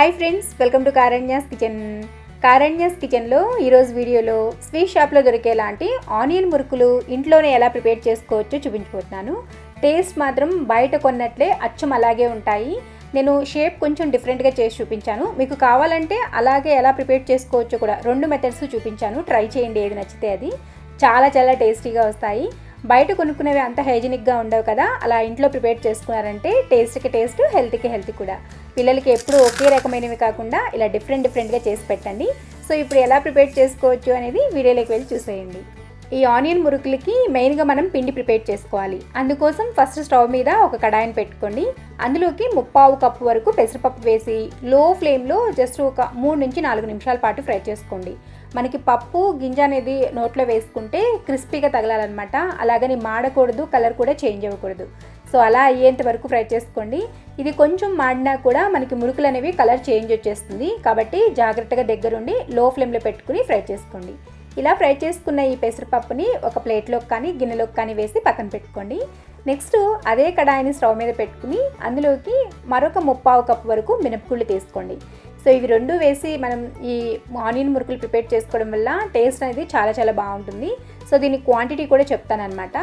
Hi friends welcome to Karanya's kitchen Karanya's కిచెన్లో ఈరోజు వీడియోలో స్వీట్ షాప్లో దొరికేలాంటి ఆనియన్ మురుకులు ఇంట్లోనే ఎలా ప్రిపేర్ చేసుకోవచ్చో చూపించబోతున్నాను. టేస్ట్ మాత్రం బయట కొన్నట్లే అచ్చం అలాగే ఉంటాయి. నేను షేప్ కొంచెం డిఫరెంట్గా చేసి చూపించాను. మీకు కావాలంటే అలాగే ఎలా ప్రిపేర్ చేసుకోవచ్చో కూడా రెండు మెథడ్స్ చూపించాను. ట్రై చేయండి ఏది నచ్చితే అది. చాలా చాలా టేస్టీగా వస్తాయి. బయట కొనుక్కునేవి అంత హైజీనిక్గా ఉండవు కదా. అలా ఇంట్లో ప్రిపేర్ చేసుకున్నారంటే టేస్ట్కి టేస్ట్ హెల్త్కి హెల్త్ కూడా. పిల్లలకి ఎప్పుడూ ఒకే రకమైనవి కాకుండా ఇలా డిఫరెంట్ డిఫరెంట్గా చేసి పెట్టండి. సో ఇప్పుడు ఎలా ప్రిపేర్ చేసుకోవచ్చు అనేది వీడియోలోకి వెళ్ళి చూసేయండి. ఈ ఆనియన్ మురుకులకి మెయిన్గా మనం పిండి ప్రిపేర్ చేసుకోవాలి. అందుకోసం ఫస్ట్ స్టవ్ మీద ఒక కడాయిని పెట్టుకోండి. అందులోకి ముప్పావు కప్పు వరకు పెసరపప్పు వేసి లో ఫ్లేమ్లో జస్ట్ ఒక మూడు నుంచి నాలుగు నిమిషాల పాటు ఫ్రై చేసుకోండి. మనకి పప్పు గింజ అనేది నోట్లో వేసుకుంటే క్రిస్పీగా తగలాలన్నమాట. అలాగని మాడకూడదు కలర్ కూడా చేంజ్ అవ్వకూడదు. సో అలా అయ్యేంత వరకు ఫ్రై చేసుకోండి. ఇది కొంచెం మాడినా కూడా మనకి మురుకులు అనేవి కలర్ చేంజ్ వచ్చేస్తుంది. కాబట్టి జాగ్రత్తగా దగ్గరుండి లో ఫ్లేమ్లో పెట్టుకుని ఫ్రై చేసుకోండి. ఇలా ఫ్రై చేసుకున్న ఈ పెసరపప్పుని ఒక ప్లేట్లోకి కానీ గిన్నెలోకి కానీ వేసి పక్కన పెట్టుకోండి. నెక్స్ట్ అదే కడాయిని స్టవ్ మీద పెట్టుకుని అందులోకి మరొక ముప్పావు కప్పు వరకు మినపగుళ్ళు తీసుకోండి. సో ఇవి రెండు వేసి మనం ఈ ఆనియన్ మురుకులు ప్రిపేర్ చేసుకోవడం వల్ల టేస్ట్ అనేది చాలా చాలా బాగుంటుంది. సో దీని క్వాంటిటీ కూడా చెప్తానమాట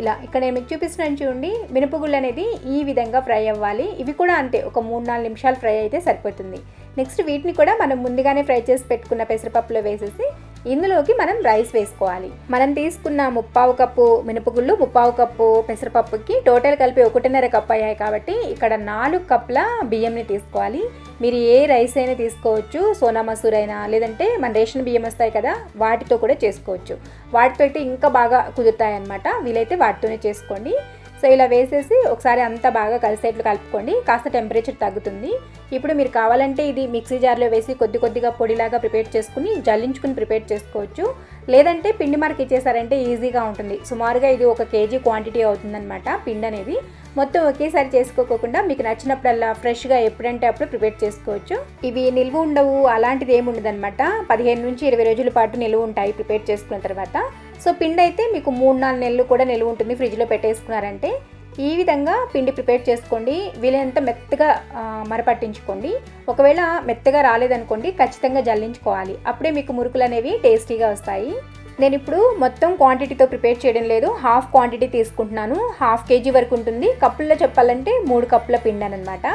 ఇలా ఇక్కడ నేను మీకు చూపిస్తున్నాను చూడండి. మినపగుళ్ళు అనేది ఈ విధంగా ఫ్రై అవ్వాలి. ఇవి కూడా అంతే ఒక మూడు నాలుగు నిమిషాలు ఫ్రై అయితే సరిపోతుంది. నెక్స్ట్ వీటిని కూడా మనం ముందుగానే ఫ్రై చేసి పెట్టుకున్న పెసరపప్పులో వేసేసి ఇందులోకి మనం రైస్ వేసుకోవాలి. మనం తీసుకున్న ముప్పావు కప్పు మినపగుళ్ళు ముప్పావు కప్పు పెసరపప్పుకి టోటల్ కలిపి ఒకటిన్నర కప్ అయ్యాయి కాబట్టి ఇక్కడ నాలుగు కప్పుల బియ్యంని తీసుకోవాలి. మీరు ఏ రైస్ అయినా తీసుకోవచ్చు సోనా మసూర్ అయినా లేదంటే మన రేషన్ బియ్యం వస్తాయి కదా వాటితో కూడా చేసుకోవచ్చు. వాటితో అయితే ఇంకా బాగా కుదురుతాయి అనమాట వీలైతే వాటితోనే చేసుకోండి. సో ఇలా వేసేసి ఒకసారి అంతా బాగా కలిసేట్లు కలుపుకోండి. కాస్త టెంపరేచర్ తగ్గుతుంది. ఇప్పుడు మీరు కావాలంటే ఇది మిక్సీ జార్లో వేసి కొద్ది కొద్దిగా పొడిలాగా ప్రిపేర్ చేసుకుని జల్లించుకుని ప్రిపేర్ చేసుకోవచ్చు. లేదంటే పిండి మనకి ఇచ్చేసారంటే ఈజీగా ఉంటుంది. సుమారుగా ఇది ఒక కేజీ క్వాంటిటీ అవుతుందన్నమాట పిండి అనేది. మొత్తం ఒకేసారి చేసుకోకుండా మీకు నచ్చినప్పుడల్లా ఫ్రెష్గా ఎప్పుడంటే అప్పుడు ప్రిపేర్ చేసుకోవచ్చు. ఇవి నిల్వ ఉండవు అలాంటిది ఏమి ఉండదన్నమాట పదిహేను నుంచి ఇరవై రోజుల పాటు నిల్వ ఉంటాయి ప్రిపేర్ చేసుకున్న తర్వాత. సో పిండి అయితే మీకు మూడు నాలుగు నెలలు కూడా నిల్వ ఉంటుంది ఫ్రిడ్జ్లో పెట్టేసుకున్నారంటే ఈ విధంగా పిండి ప్రిపేర్ చేసుకోండి. వీలైనంత మెత్తగా మరపట్టించుకోండి. ఒకవేళ మెత్తగా రాలేదనుకోండి ఖచ్చితంగా జల్లించుకోవాలి. అప్పుడే మీకు మురుకులు అనేవి టేస్టీగా వస్తాయి. నేను ఇప్పుడు మొత్తం క్వాంటిటీతో ప్రిపేర్ చేయడం లేదు. హాఫ్ క్వాంటిటీ తీసుకుంటున్నాను. హాఫ్ కేజీ వరకు ఉంటుంది. కప్పుల్లో చెప్పాలంటే మూడు కప్పుల పిండి అనమాట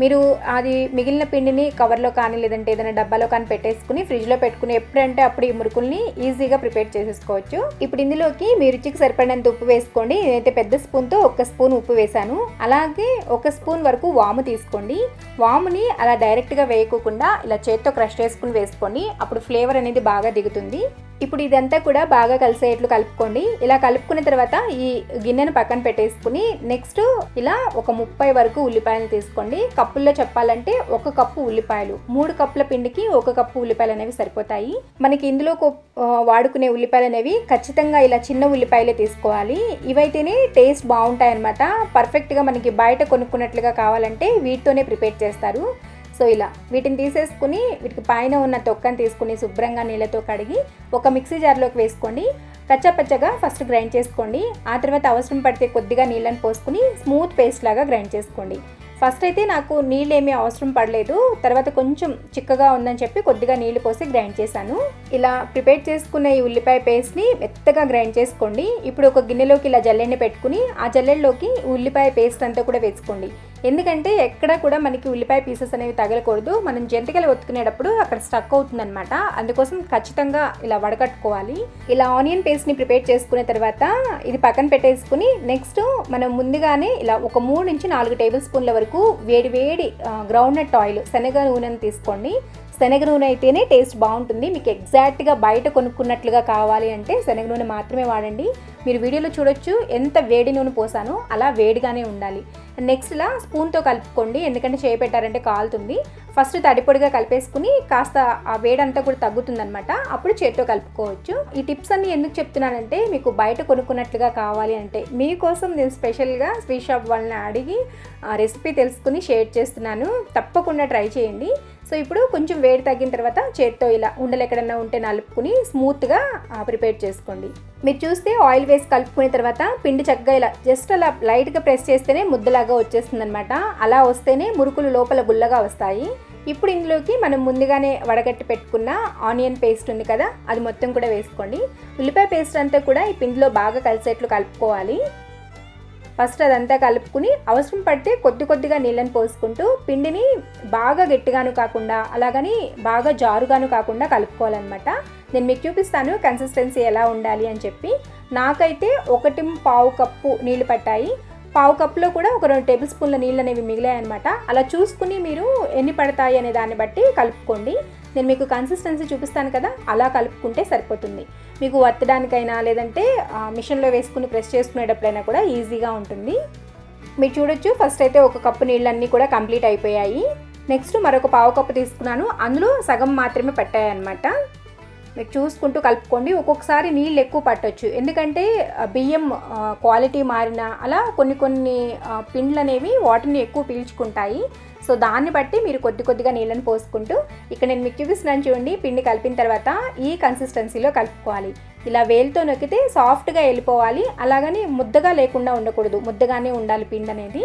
మీరు అది మిగిలిన పిండిని కవర్లో కానీ లేదంటే ఏదైనా డబ్బాలో కానీ పెట్టేసుకుని ఫ్రిడ్జ్లో పెట్టుకుని ఎప్పుడంటే అప్పుడు ఈ మురుకుల్ని ఈజీగా ప్రిపేర్ చేసేసుకోవచ్చు. ఇప్పుడు ఇందులోకి మీ రుచికి సరిపడినంత ఉప్పు వేసుకోండి. నేనైతే పెద్ద స్పూన్తో ఒక స్పూన్ ఉప్పు వేశాను. అలాగే ఒక స్పూన్ వరకు వాము తీసుకోండి. వాముని అలా డైరెక్ట్గా వేయకోకుండా ఇలా చేత్తో క్రష్ చేసుకుని వేసుకోండి. అప్పుడు ఫ్లేవర్ అనేది బాగా దిగుతుంది. ఇప్పుడు ఇదంతా కూడా బాగా కలిసేట్లు కలుపుకోండి. ఇలా కలుపుకున్న తర్వాత ఈ గిన్నెను పక్కన పెట్టేసుకుని నెక్స్ట్ ఇలా ఒక ముప్పై వరకు ఉల్లిపాయలు తీసుకోండి. కప్పుల్లో చెప్పాలంటే ఒక కప్పు ఉల్లిపాయలు. మూడు కప్పుల పిండికి ఒక కప్పు ఉల్లిపాయలు అనేవి సరిపోతాయి. మనకి ఇందులో వాడుకునే ఉల్లిపాయలు అనేవి ఖచ్చితంగా ఇలా చిన్న ఉల్లిపాయలే తీసుకోవాలి. ఇవైతేనే టేస్ట్ బాగుంటాయి అనమాట పర్ఫెక్ట్గా మనకి బయట కొనుక్కున్నట్లుగా కావాలంటే వీటితోనే ప్రిపేర్ చేస్తారు. సో ఇలా వీటిని తీసేసుకుని వీటికి పైన ఉన్న తొక్కని తీసుకుని శుభ్రంగా నీళ్ళతో కడిగి ఒక మిక్సీ జార్లోకి వేసుకోండి. కచ్చపచ్చగా ఫస్ట్ గ్రైండ్ చేసుకోండి. ఆ తర్వాత అవసరం పడితే కొద్దిగా నీళ్ళని పోసుకుని స్మూత్ పేస్ట్ లాగా గ్రైండ్ చేసుకోండి. ఫస్ట్ అయితే నాకు నీళ్ళు ఏమీ అవసరం పడలేదు. తర్వాత కొంచెం చిక్కగా ఉందని చెప్పి కొద్దిగా నీళ్ళు పోసి గ్రైండ్ చేశాను. ఇలా ప్రిపేర్ చేసుకున్న ఈ ఉల్లిపాయ పేస్ట్ని మెత్తగా గ్రైండ్ చేసుకోండి. ఇప్పుడు ఒక గిన్నెలోకి ఇలా జల్లెని పెట్టుకుని ఆ జల్లెల్లోకి ఉల్లిపాయ పేస్ట్ అంతా కూడా వేసుకోండి. ఎందుకంటే ఎక్కడ కూడా మనకి ఉల్లిపాయ పీసెస్ అనేవి తగలకూడదు. మనం జంతికలు ఒత్తుకునేటప్పుడు అక్కడ స్టక్ అవుతుందన్నమాట. అందుకోసం ఖచ్చితంగా ఇలా వడగట్టుకోవాలి ఇలా ఆనియన్ పేస్ట్ని ప్రిపేర్ చేసుకున్న తర్వాత ఇది పక్కన పెట్టేసుకుని నెక్స్ట్ మనం ముందుగానే ఇలా ఒక మూడు నుంచి నాలుగు టేబుల్ స్పూన్ల వరకు వేడి వేడి గ్రౌండ్ నట్ ఆయిల్ శనగ నూనెను తీసుకోండి. శనగ నూనె అయితేనే టేస్ట్ బాగుంటుంది. మీకు ఎగ్జాక్ట్గా బయట కొనుక్కున్నట్లుగా కావాలి అంటే శనగ నూనె మాత్రమే వాడండి. మీరు వీడియోలో చూడొచ్చు ఎంత వేడి నూనె పోసానో అలా వేడిగానే ఉండాలి. నెక్స్ట్ ఇలా స్పూన్తో కలుపుకోండి. ఎందుకంటే చేపెట్టారంటే కాలుతుంది. ఫస్ట్ తడిపొడిగా కలిపేసుకుని కాస్త ఆ వేడంతా కూడా తగ్గుతుందనమాట అప్పుడు చేతితో కలుపుకోవచ్చు. ఈ టిప్స్ అన్ని ఎందుకు చెప్తున్నానంటే మీకు బయట కొనుక్కున్నట్లుగా కావాలి అంటే మీకోసం నేను స్పెషల్గా స్వీట్ షాప్ వాళ్ళని అడిగి రెసిపీ తెలుసుకుని షేర్ చేస్తున్నాను. తప్పకుండా ట్రై చేయండి. సో ఇప్పుడు కొంచెం వేడి తగ్గిన తర్వాత చేత్తో ఇలా ఉండలు ఎక్కడన్నా ఉంటే నలుపుకుని స్మూత్గా ప్రిపేర్ చేసుకోండి. మీరు చూస్తే ఆయిల్ వేసి కలుపుకున్న తర్వాత పిండి చక్కగా ఇలా జస్ట్ అలా లైట్గా ప్రెస్ చేస్తేనే ముద్దలాగా వచ్చేస్తుంది అనమాట అలా వస్తేనే మురుకులు లోపల గుల్లగా వస్తాయి. ఇప్పుడు ఇందులోకి మనం ముందుగానే వడగట్టి పెట్టుకున్న ఆనియన్ పేస్ట్ ఉంది కదా అది మొత్తం కూడా వేసుకోండి. ఉల్లిపాయ పేస్ట్ అంతా కూడా ఈ పిండిలో బాగా కలిసేట్లు కలుపుకోవాలి. ఫస్ట్ అదంతా కలుపుకుని అవసరం పడితే కొద్ది కొద్దిగా నీళ్ళని పోసుకుంటూ పిండిని బాగా గట్టిగాను కాకుండా అలాగని బాగా జారుగాను కాకుండా కలుపుకోవాలన్నమాట. నేను మీకు చూపిస్తాను కన్సిస్టెన్సీ ఎలా ఉండాలి అని చెప్పి. నాకైతే ఒకటి పావు కప్పు నీళ్ళు పట్టాయి. పావు కప్పులో కూడా ఒక రెండు టేబుల్ స్పూన్ల నీళ్ళు అనేవి మిగిలాయన్నమాట. అలా చూసుకుని మీరు ఎన్ని పడతాయి అనే దాన్ని బట్టి కలుపుకోండి. నేను మీకు కన్సిస్టెన్సీ చూపిస్తాను కదా అలా కలుపుకుంటే సరిపోతుంది. మీకు వత్తడానికైనా లేదంటే మిషన్లో వేసుకుని ప్రెస్ చేసుకునేటప్పుడైనా కూడా ఈజీగా ఉంటుంది. మీరు చూడొచ్చు ఫస్ట్ అయితే ఒక కప్పు నీళ్ళన్నీ కూడా కంప్లీట్ అయిపోయాయి. నెక్స్ట్ మరొక పావు కప్పు తీసుకున్నాను. అందులో సగం మాత్రమే పట్టాయి అనమాట మీరు చూసుకుంటూ కలుపుకోండి. ఒక్కొక్కసారి నీళ్ళు ఎక్కువ పట్టొచ్చు. ఎందుకంటే బియ్యం క్వాలిటీ మారిన అలా కొన్ని కొన్ని పిండ్లు అనేవి వాటర్ని ఎక్కువ పీల్చుకుంటాయి. సో దాన్ని బట్టి మీరు కొద్ది కొద్దిగా నీళ్ళని పోసుకుంటూ ఇక్కడ నేను మీకు చూపిస్తున్నాను చూడండి పిండి కలిపిన తర్వాత ఈ కన్సిస్టెన్సీలో కలుపుకోవాలి. ఇలా వేలుతో నొక్కితే సాఫ్ట్గా వెళ్ళిపోవాలి. అలాగని ముద్దగా లేకుండా ఉండకూడదు. ముద్దగానే ఉండాలి పిండి అనేది.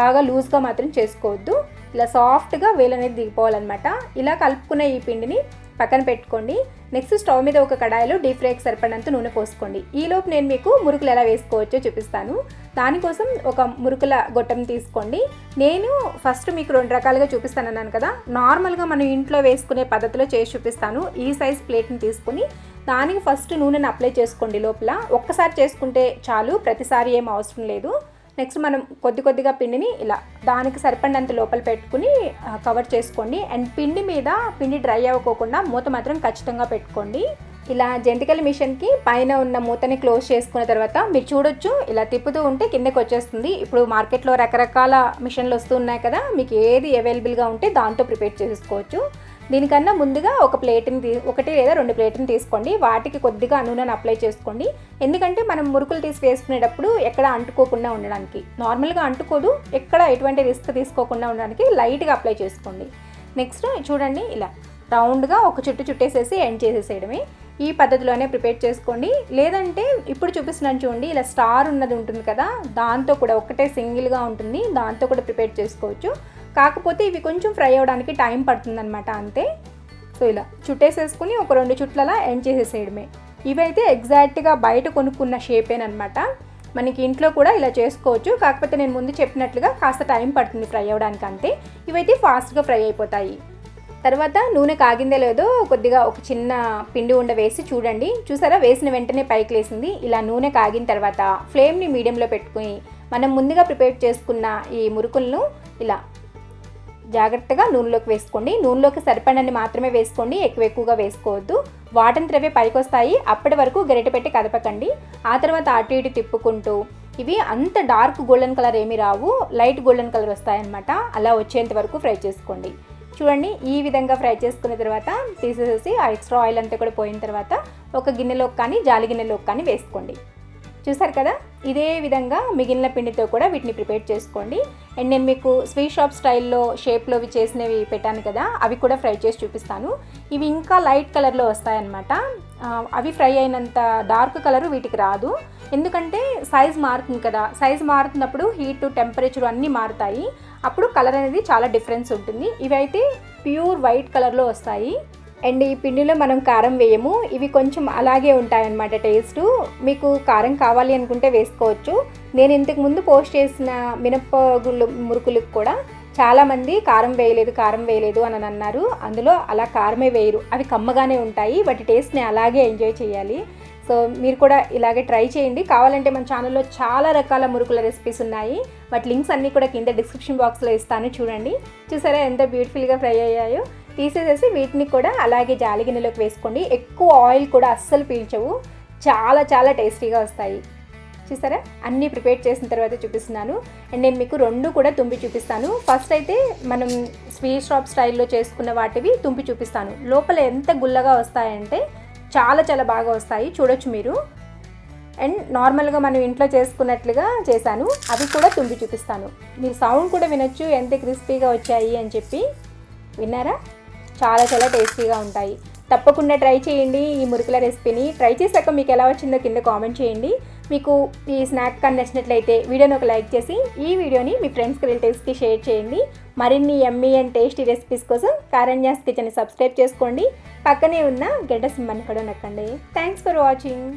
బాగా లూజ్గా మాత్రం చేసుకోవద్దు. ఇలా సాఫ్ట్గా వేలు అనేది దిగిపోవాలన్నమాట. ఇలా కలుపుకున్న ఈ పిండిని పక్కన పెట్టుకోండి. నెక్స్ట్ స్టవ్ మీద ఒక కడాయిలో డీప్ ఫ్రైకి సరిపడినంత నూనె పోసుకోండి. ఈలోపు నేను మీకు మురుకులు ఎలా వేసుకోవచ్చో చూపిస్తాను. దానికోసం ఒక మురుకుల గొట్టం తీసుకోండి. నేను ఫస్ట్ మీకు రెండు రకాలుగా చూపిస్తాను అన్నాను కదా. నార్మల్గా మనం ఇంట్లో వేసుకునే పద్ధతిలో చేసి చూపిస్తాను. ఈ సైజ్ ప్లేట్ని తీసుకుని దానికి ఫస్ట్ నూనెని అప్లై చేసుకోండి లోపల. ఒక్కసారి చేసుకుంటే చాలు. ప్రతిసారి ఏం అవసరం లేదు. నెక్స్ట్ మనం కొద్ది కొద్దిగా పిండిని ఇలా దానికి సరిపడినంత లోపల పెట్టుకుని కవర్ చేసుకోండి. అండ్ పిండి మీద పిండి డ్రై అవ్వకోకుండా మూత మాత్రం ఖచ్చితంగా పెట్టుకోండి. ఇలా జంతికల మిషన్కి పైన ఉన్న మూతని క్లోజ్ చేసుకున్న తర్వాత మీరు చూడొచ్చు ఇలా తిప్పుతూ ఉంటే కిందకి వచ్చేస్తుంది. ఇప్పుడు మార్కెట్లో రకరకాల మిషన్లు వస్తూ ఉన్నాయి కదా మీకు ఏది అవైలబుల్గా ఉంటే దాంతో ప్రిపేర్ చేసుకోవచ్చు. దీనికన్నా ముందుగా ఒక ప్లేట్ని తీ ఒకటి లేదా రెండు ప్లేట్ని తీసుకోండి. వాటికి కొద్దిగా నూనెను అప్లై చేసుకోండి. ఎందుకంటే మనం మురుకులు తీసి వేసుకునేటప్పుడు ఎక్కడ అంటుకోకుండా ఉండడానికి. నార్మల్గా అంటుకోదు ఎక్కడ ఎటువంటి రిస్క్ తీసుకోకుండా ఉండడానికి లైట్గా అప్లై చేసుకోండి. నెక్స్ట్ చూడండి ఇలా రౌండ్గా ఒక చుట్టు చుట్టేసేసి ఎండ్ చేసేసేయడమే. ఈ పద్ధతిలోనే ప్రిపేర్ చేసుకోండి. లేదంటే ఇప్పుడు చూపిస్తున్నాను చూడండి ఇలా స్టార్ ఉన్నది ఉంటుంది కదా దాంతో కూడా ఒకటే సింగిల్గా ఉంటుంది దాంతో కూడా ప్రిపేర్ చేసుకోవచ్చు. కాకపోతే ఇవి కొంచెం ఫ్రై అవ్వడానికి టైం పడుతుందన్నమాట అంతే. సో ఇలా చుట్టేసేసుకుని ఒక రెండు చుట్లలా ఎండ్ చేసేసేయడమే. ఇవైతే ఎగ్జాక్ట్గా బయట కొనుక్కున్న షేపేనమాట మనకి ఇంట్లో కూడా ఇలా చేసుకోవచ్చు. కాకపోతే నేను ముందు చెప్పినట్లుగా కాస్త టైం పడుతుంది ఫ్రై అవ్వడానికి అంతే. ఇవైతే ఫాస్ట్గా ఫ్రై అయిపోతాయి. తర్వాత నూనె కాగిందే లేదో కొద్దిగా ఒక చిన్న పిండి ఉండ వేసి చూడండి. చూసారా? వేసిన వెంటనే పైకి లేసింది. ఇలా నూనె కాగిన తర్వాత ఫ్లేమ్ని మీడియంలో పెట్టుకుని మనం ముందుగా ప్రిపేర్ చేసుకున్న ఈ మురుకులను ఇలా జాగ్రత్తగా నూనెలోకి వేసుకోండి. నూనెలోకి సరిపడని మాత్రమే వేసుకోండి. ఎక్కువ ఎక్కువగా వేసుకోవద్దు. వాటంతరవే ద్రవ్య పైకొస్తాయి. అప్పటి వరకు గరిటె పెట్టి కదపకండి. ఆ తర్వాత అటు ఇటు తిప్పుకుంటూ ఇవి అంత డార్క్ గోల్డెన్ కలర్ ఏమీ రావు. లైట్ గోల్డెన్ కలర్ వస్తాయన్నమాట. అలా వచ్చేంత వరకు ఫ్రై చేసుకోండి. చూడండి ఈ విధంగా ఫ్రై చేసుకున్న తర్వాత తీసేసేసి ఆ ఎక్స్ట్రా ఆయిల్ అంతా కూడా పోయిన తర్వాత ఒక గిన్నెలోకి కానీ జాలి గిన్నెలోకి కానీ వేసుకోండి. చూసారు కదా? ఇదే విధంగా మిగిలిన పిండితో కూడా వీటిని ప్రిపేర్ చేసుకోండి. అండ్ నేను మీకు స్వీట్ షాప్ స్టైల్లో షేప్లో ఇవి చేసినవి పెట్టాను కదా అవి కూడా ఫ్రై చేసి చూపిస్తాను. ఇవి ఇంకా లైట్ కలర్లో వస్తాయన్నమాట. అవి ఫ్రై అయినంత డార్క్ కలర్ వీటికి రాదు. ఎందుకంటే సైజ్ మారుతుంది కదా సైజ్ మారుతున్నప్పుడు హీట్ టెంపరేచర్ అన్నీ మారుతాయి. అప్పుడు కలర్ అనేది చాలా డిఫరెన్స్ ఉంటుంది. ఇవైతే ప్యూర్ వైట్ కలర్లో వస్తాయి. అండ్ ఈ పిండిలో మనం కారం వేయము. ఇవి కొంచెం అలాగే ఉంటాయన్నమాట టేస్ట్. మీకు కారం కావాలి అనుకుంటే వేసుకోవచ్చు. నేను ఇంతకు ముందు పోస్ట్ చేసిన మినపగుళ్ళు మురుకులకు కూడా చాలామంది కారం వేయలేదు కారం వేయలేదు అని అన్నారు. అందులో అలా కారమే వేయరు. అవి కమ్మగానే ఉంటాయి వాటి టేస్ట్ని అలాగే ఎంజాయ్ చేయాలి. సో మీరు కూడా ఇలాగే ట్రై చేయండి. కావాలంటే మన ఛానల్లో చాలా రకాల మురుకుల రెసిపీస్ ఉన్నాయి. వాటి లింక్స్ అన్నీ కూడా కింద డిస్క్రిప్షన్ బాక్స్లో ఇస్తాను చూడండి. చూసారా ఎంత బ్యూటిఫుల్గా ఫ్రై అయ్యాయో? తీసేసేసి వీటిని కూడా అలాగే జాలి గిన్నెలోకి వేసుకోండి. ఎక్కువ ఆయిల్ కూడా అస్సలు పీల్చవు. చాలా చాలా టేస్టీగా వస్తాయి. చూసారా? అన్నీ ప్రిపేర్ చేసిన తర్వాత చూపిస్తున్నాను. అండ్ నేను మీకు రెండు కూడా తుంపి చూపిస్తాను. ఫస్ట్ అయితే మనం స్వీట్ షాప్ స్టైల్లో చేసుకున్న వాటివి తుంపి చూపిస్తాను. లోపల ఎంత గుల్లగా వస్తాయంటే చాలా చాలా బాగా వస్తాయి. చూడొచ్చు మీరు. అండ్ నార్మల్గా మనం ఇంట్లో చేసుకున్నట్లుగా చేశాను. అవి కూడా తుంపి చూపిస్తాను. మీరు సౌండ్ కూడా వినొచ్చు. ఎంత క్రిస్పీగా వచ్చాయి అని చెప్పి. విన్నారా? చాలా చాలా టేస్టీగా ఉంటాయి. తప్పకుండా ట్రై చేయండి ఈ మురుకుల రెసిపీని. ట్రై చేశాక మీకు ఎలా వచ్చిందో కింద కామెంట్ చేయండి. మీకు ఈ స్నాక్ కానీ నచ్చినట్లయితే వీడియోని ఒక లైక్ చేసి ఈ వీడియోని మీ ఫ్రెండ్స్కి రిలేటివ్స్కి షేర్ చేయండి. మరిన్ని ఎమ్మీ అండ్ టేస్టీ రెసిపీస్ కోసం కారణ్యాస్ కిచెన్ని సబ్స్క్రైబ్ చేసుకోండి. పక్కనే ఉన్న గడ్డ సింహాన్ని కూడా నొక్కండి. Thanks for watching.